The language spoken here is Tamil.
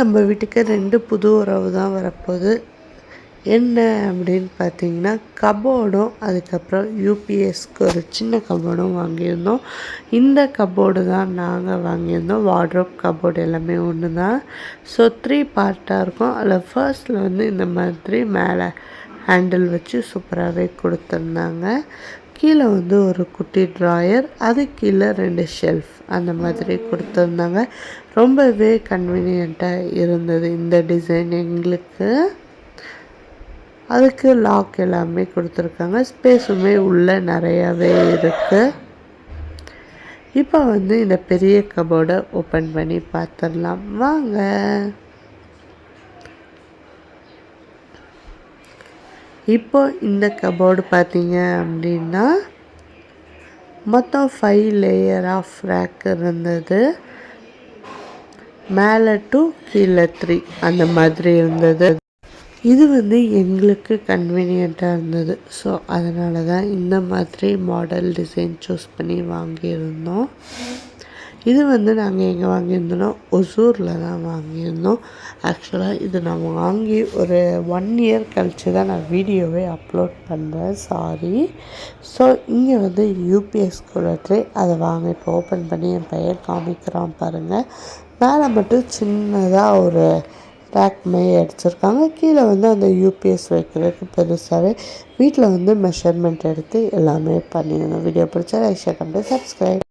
நம்ம வீட்டுக்கு ரெண்டு புது உறவு தான் வரப்போகுது. என்ன அப்படின்னு பார்த்தீங்கன்னா கபோர்டும் அதுக்கப்புறம் யூபிஎஸ்க்கு ஒரு சின்ன கபோர்டும் வாங்கியிருந்தோம். இந்த கபோர்டு தான் நாங்கள் வாங்கியிருந்தோம். வார்ட்ரோப் கபோர்டு எல்லாமே ஒன்று தான். ஸோ த்ரீ பார்ட்டாக இருக்கும். அதில் ஃபர்ஸ்டில் வந்து இந்த மாதிரி மேலே ஹேண்டில் வச்சு சூப்பராகவே கொடுத்துருந்தாங்க. கீழே வந்து ஒரு குட்டி ட்ராயர் அது கீழே ரெண்டு ஷெல்ஃப் அந்த மாதிரி கொடுத்துருந்தாங்க. ரொம்பவே கன்வீனியண்ட்டாக இருந்தது இந்த டிசைன் எங்களுக்கு. அதுக்கு லாக் எல்லாமே கொடுத்துருக்காங்க. ஸ்பேஸுமே உள்ளே நிறையாவே இருக்குது இப்போ வந்து இந்த பெரிய கபோர்டை ஓப்பன் பண்ணி பார்த்துடலாம். வாங்க. இப்போ இந்த கபோர்டு பார்த்தீங்க அப்படின்னா மொத்தம் ஃபைவ் லேயர் ஆஃப் ரேக் இருந்தது. மேலே டூ கீழே த்ரீ அந்த மாதிரி இருந்தது. இது வந்து எங்களுக்கு கன்வீனியண்ட்டாக இருந்தது. ஸோ அதனால தான் இந்த மாதிரி மாடல் டிசைன் சூஸ் பண்ணி வாங்கியிருந்தோம். இது வந்து நாங்கள் எங்கே வாங்கியிருந்தோம்னா ஒசூரில் தான் வாங்கியிருந்தோம். ஆக்சுவலாக இது நான் வாங்கி ஒரு ஒன் இயர் கழித்து தான் நான் வீடியோவே அப்லோட் பண்ணுறேன் சாரி ஸோ இங்கே வந்து யூபிஎஸ் குலட்ரி அதை வாங்க இப்போ ஓப்பன் பண்ணி என் பையன் காமிக்கிறான் பாருங்கள் மேலே மட்டும் சின்னதாக ஒரு ரேக் மாதிரி அடிச்சிருக்காங்க கீழே வந்து அந்த யூபிஎஸ் வைக்கிறதுக்கு பெருசாகவே வீட்டில் வந்து மெஷர்மெண்ட் எடுத்து எல்லாமே பண்ணிடணும். வீடியோ பிடிச்சா லைக் ஷேர் பண்ணிட்டு சப்ஸ்கிரைப்